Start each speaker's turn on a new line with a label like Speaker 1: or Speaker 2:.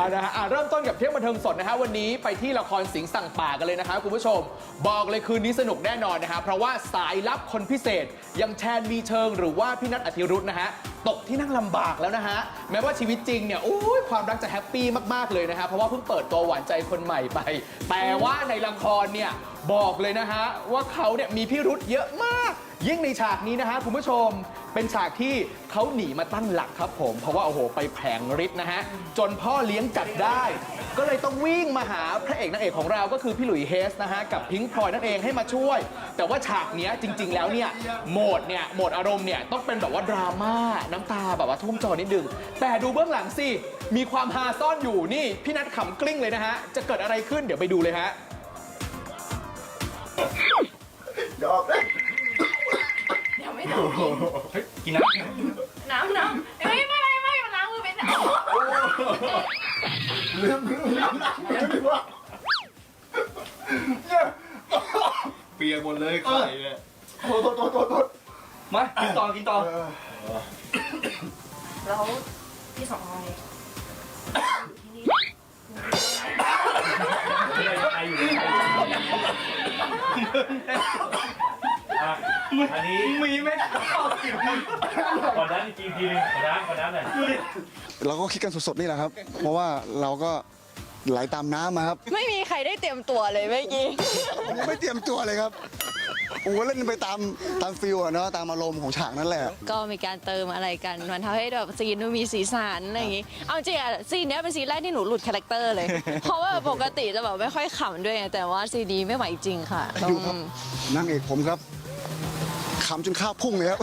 Speaker 1: เอานะฮะอะเริ่มต้นกับเที่ยงบันเทิงสดนะฮะวันนี้ไปที่ละครสิงห์สั่งป่ากันเลยนะคะคุณผู้ชม บอกเลยคืนนี้สนุกแน่นอนนะฮะเพราะว่าสายลับคนพิเศษอยังแชนมีเชิงหรือว่าพี่นัทอธิรุธนะฮะตกที่นั่งลำบากแล้วนะฮะแม้ว่าชีวิตจริงเนี่ยโอ้ยความรักจะแฮปปี้มากๆเลยนะฮะเพราะว่าเพิ่งเปิดตัวหวานใจคนใหม่ไป แต่ว่าในละครเนี่ยบอกเลยนะฮะว่าเขาเนี่ยมีพิรุธเยอะมาก ยิ่งในฉากนี้นะฮะคุณผู้ชม เป็นฉากที่เขาหนีมาตั้งหลักครับผม เพราะว่าโอ้โหไปแผลงฤทธิ์นะฮะ จนพ่อเลี้ยงจับได้ ก็เลยต้องวิ่งมาหาพระเอกนางเอกของเราก็คือพี่หลุยส์เฮสนะฮะ กับพิงค์พลอยนั่นเองให้มาช่วย แต่ว่าฉากเนี้ยจริง ๆ แล้วเนี่ยโหมดเนี่ยโหมดอารมณ์เนี่ยต้องเป็นแบบว่าดราม่าน้ำตาแบบว่าทุ่มจอนิดนึงแต่ดูเบื้องหลังสิมีความฮาซ่อนอยู่นี่พี่นัทขำกลิ้งเลยนะฮะจะเกิดอะไรขึ้นเดี๋ยวไปดูเลยฮะ
Speaker 2: ดอกเเดี๋
Speaker 3: ยวไม่ต้องกิน
Speaker 4: เฮ้ยกินน้ำ
Speaker 3: น้ำน้ำเฮ้ยไม่ไม่ไม่มันล้างมือเป็นน้ำ
Speaker 2: ลืมลืมลืมลืมลืมว่า
Speaker 4: เปียกหมดเลยไข่เนี่ย
Speaker 2: โทษโทษโทษโทษ
Speaker 4: มากินต่อกินต่อ
Speaker 2: เออ
Speaker 3: แล้วพี่สองอะไรที่นี่
Speaker 5: ไออยู่ อะอันนี้
Speaker 4: มีไหม
Speaker 5: ขอน้ำอีกทีนึงขอน้ำขอน้ำหน่อย
Speaker 2: เราก็คิดกันสดๆนี่แหละครับ เพราะว่าเราก็ไหลตามน้ำมาครับ
Speaker 6: ไม่มีใครได้เตรียมตัวเลยเมื่อกี้
Speaker 2: ผมยังไม่เตรียมตัวเลยครับโอ้โหเล่นไปตามตามฟิลอะเนาะตามอารมณ์ของฉากนั่นแหละ
Speaker 6: ก็มีการเติมอะไรกัน มันทำให้แบบซีนดูมีสีสันอะไรอย่างงี้ เอาจริงอะซีนเนี้ยเป็นซีนแรกที่หนูหลุดคาแรคเตอร์เลย เพราะว่าปกติจะแบบไม่ค่อยขำด้วยไงแต่ว่าซีนนี้ไม่ไหวจริงค่ะ
Speaker 2: ดูครับ นางเอกผมครับ ขำจนข้าวพุ่งเลยครับ